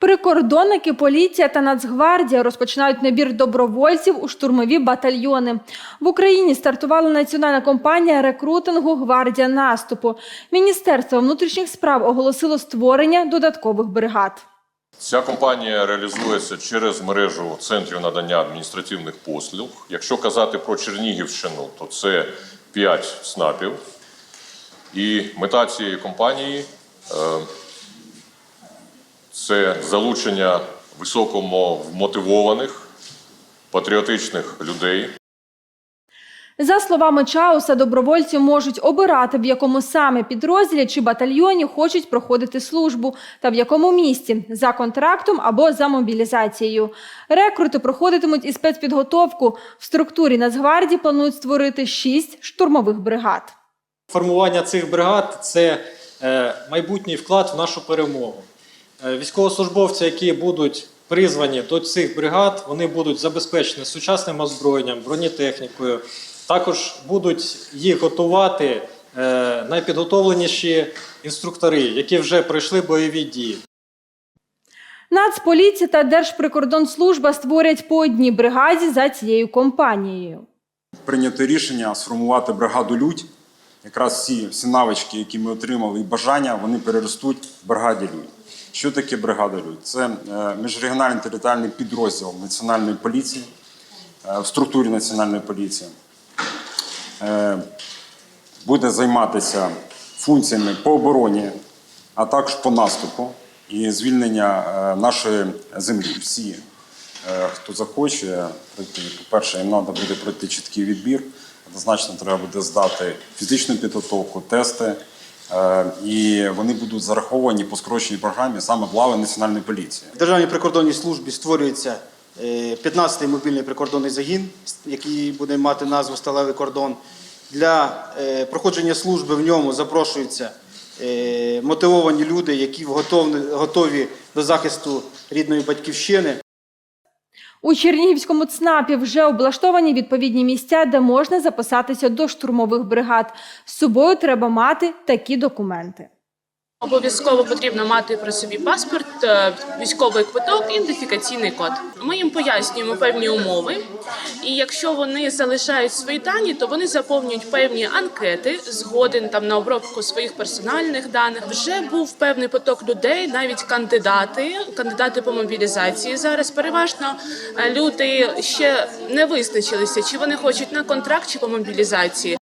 Прикордонники, поліція та Нацгвардія розпочинають набір добровольців у штурмові батальйони. В Україні стартувала національна кампанія рекрутингу Гвардія наступу. Міністерство внутрішніх справ оголосило створення додаткових бригад. Ця компанія реалізується через мережу центрів надання адміністративних послуг. Якщо казати про Чернігівщину, то це 5 СНАПів. І мета цієї компанії е, це залучення високомотивованих, патріотичних людей, За словами Чауса, добровольці можуть обирати, в якому саме підрозділі чи батальйоні хочуть проходити службу та в якому місті за контрактом або за мобілізацією. Рекрути проходитимуть і спецпідготовку. В структурі Нацгвардії планують створити шість штурмових бригад. Формування цих бригад це е, майбутній вклад в нашу перемогу. Е, Військовослужбовці, які будуть призвані до цих бригад, вони будуть забезпечені сучасним озброєнням, бронетехнікою. Також будуть їх готувати е, найпідготовленіші інструктори, які вже пройшли бойові дії. Нацполіція та Держприкордонслужба створять по одній бригаді за цією компанією. прийнято рішення сформувати бригаду Людь. Якраз всі, всі навички, які ми отримали, і бажання, вони переростуть в бригаді Людь. Що таке бригада Людь? Це е, міжрегіональний територіальний підрозділ Національної поліції е, в структурі Національної поліції. Е, Буде займатися функціями по обороні, а також по наступу і звільнення нашої землі. Всі Хто захоче по-перше, їм треба буде пройти чіткий відбір. Однозначно треба буде здати фізичну підготовку, тести, і вони будуть зараховані по скороченій програмі саме в Національної поліції. В Державній прикордонній службі створюється е, 15-й мобільний прикордонний загін, який буде мати назву Сталевий кордон. Для е, проходження служби в ньому запрошуються е, мотивовані люди, які готові до захисту рідної батьківщини. У Чернігівському ЦНАПі вже облаштовані відповідні місця, де можна записатися до штурмових бригад. З собою треба мати такі документи. Обов'язково потрібно мати при собі паспорт, е, військовий квиток, ідентифікаційний код. Ми їм пояснюємо певні умови, і якщо вони залишають свої дані, то вони заповнюють певні анкети згоден там на обробку своїх персональних даних. Вже був певний поток людей, навіть кандидати, кандидати по мобілізації. Зараз переважно е, люди ще не визначилися, чи вони хочуть на контракт чи по мобілізації.